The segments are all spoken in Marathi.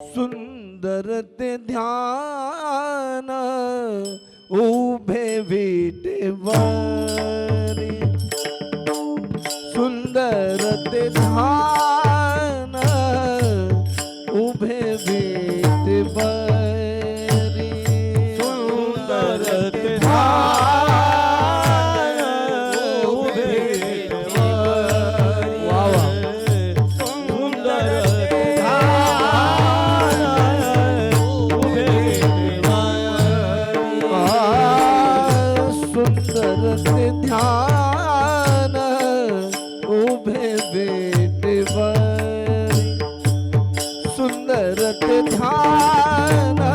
सुंदर ते ध्यान उभे विटेवारी सुंदर ते ध्यान उभे विटेवारी i na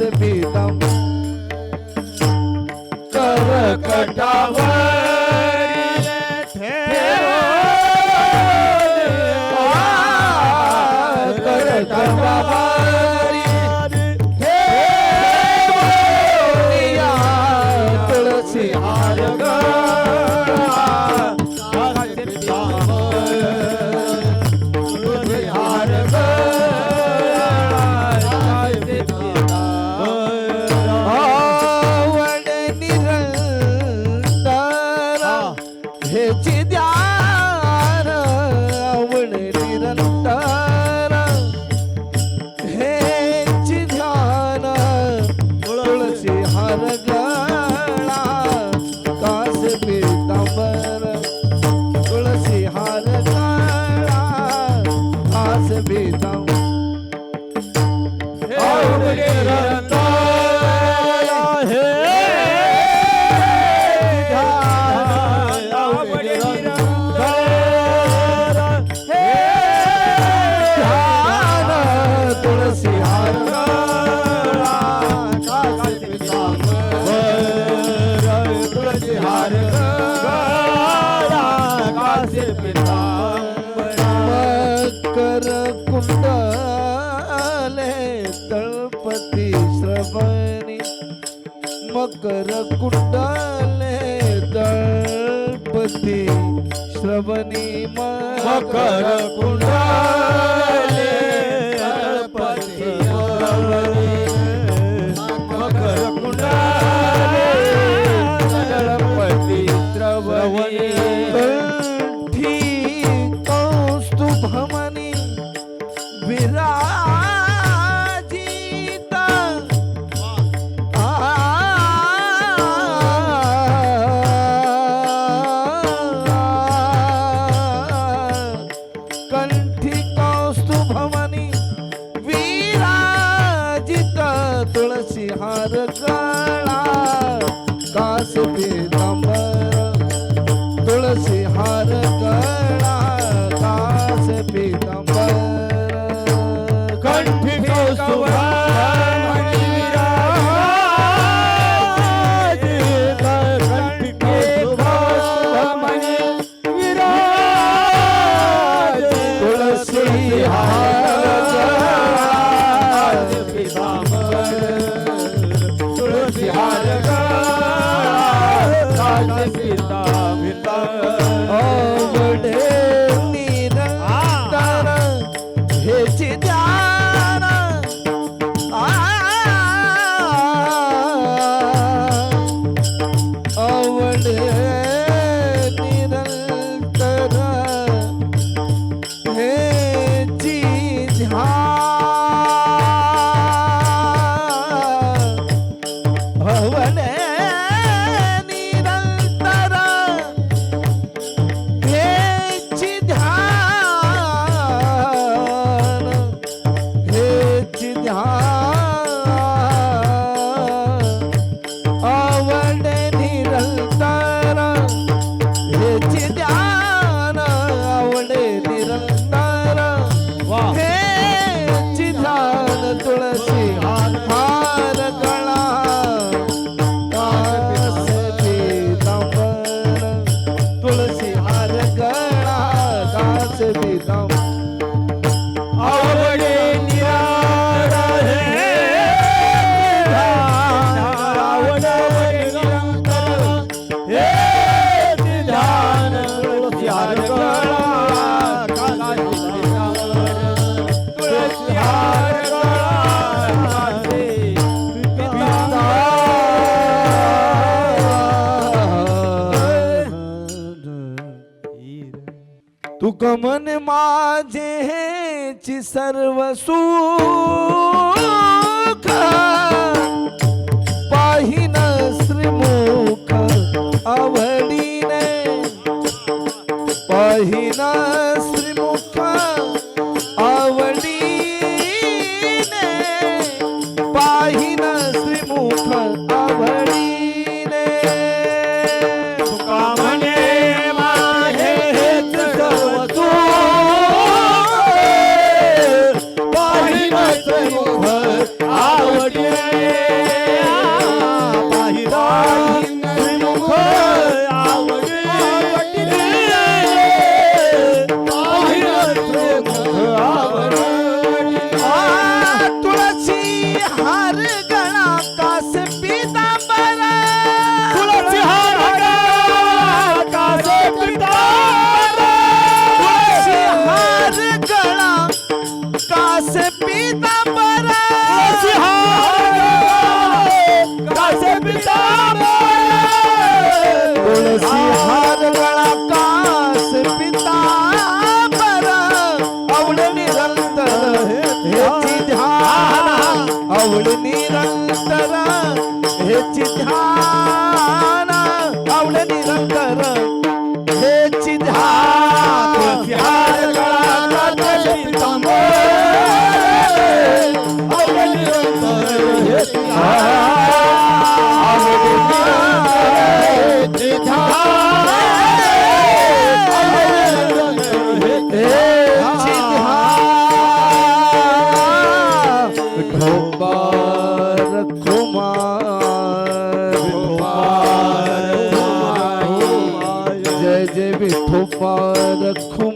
अस्मितम करकटावर करकटावर कल्पती श्रवणी मकर कुंडले दळपती श्रवणी मकर कुंडले तुळशी हार काळा कास पितांबर गमन माझेची सर्व सुख पाहिन ध्यान For the cool.